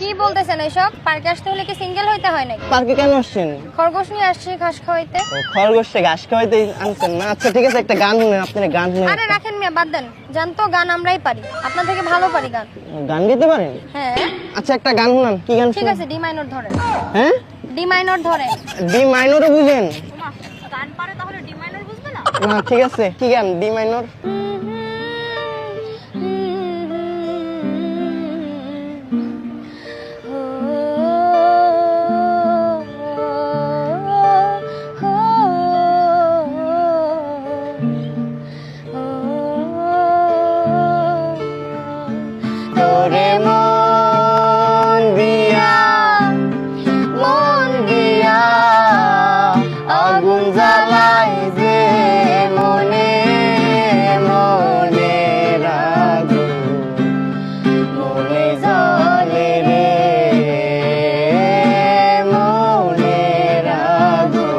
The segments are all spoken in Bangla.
কি বলতেছেন এসব পার্কে আসতে হলে কি সিঙ্গেল হইতে হয় নাকি? পার্কে কেন আসছেন? খরগোশ নিয়ে আসছি ঘাস খাওয়াইতে। ও খরগোশে ঘাস খাওয়াইতে আনছেন? না আচ্ছা ঠিক আছে একটা গান শুনেন আপনি গান শুনে। আরে রাখেন মিয়া বাদ দেন। জান তো গান আমরাই পারি। আপনার থেকে ভালো পারি গান। গান গাইতে পারেন? হ্যাঁ। আচ্ছা একটা গান শুনান কি গান ঠিক আছে ডি মাইনর ধরেন। হ্যাঁ? ডি মাইনর ধরেন। ডি মাইনরও বুঝেন। গান পারে তাহলে ডি মাইনর বুঝবে না? না ঠিক আছে কি গান? ডি মাইনর জ্বালাই যে মনে মনে রাগু। মনে মনে রাগু।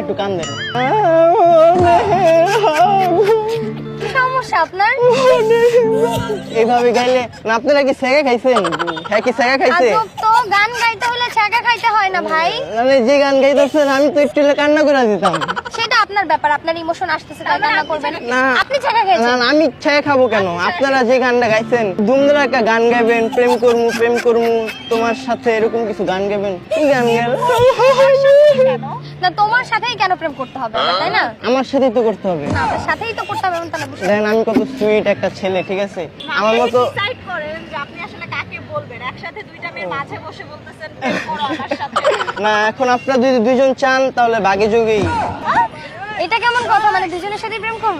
একটু কান দেন। সমস্যা আপনার? এইভাবে গাইলে আপনারা কি সেগা খাইছেন? হ্যাঁ কি সেগা খাইছে? গান গাইতে হলে ছ্যাঁকা খাইতে হয় না ভাই। মানে যে গান গাইতেছেন আমি তো একটু কান্না করে দিতাম। সেটা আপনার ব্যাপার আপনার ইমোশন আসতেছে তাই কান্না করবেন না। আপনি ছ্যাঁকা খেয়েছেন। না, আমি ছায়া খাব কেন? আপনারা যে গানটা গাইছেন ধুমধারা একটা গান গাইবেন প্রেম করমু প্রেম করমু তোমার সাথে এরকম কিছু গান গাইবেন? কি গান গেল না তোমার সাথেই কেন প্রেম করতে হবে তাই না? আমার সাথেই তো করতে হবে। না সাথেই তো করতে হবে দেখেন আমি কত সুইট একটা ছেলে ঠিক আছে? আমার মতো ডিসাইড করেন যে আপনি একসাথে দুইটা মেয়ের মাঝে বসে বলতেছেন আমার সাথে। না এখন আপনারা যদি দুইজন চান তাহলে বাগে যোগেই। এটা কেমন কথা? মানে দুজনের সাথে প্রেম করবে?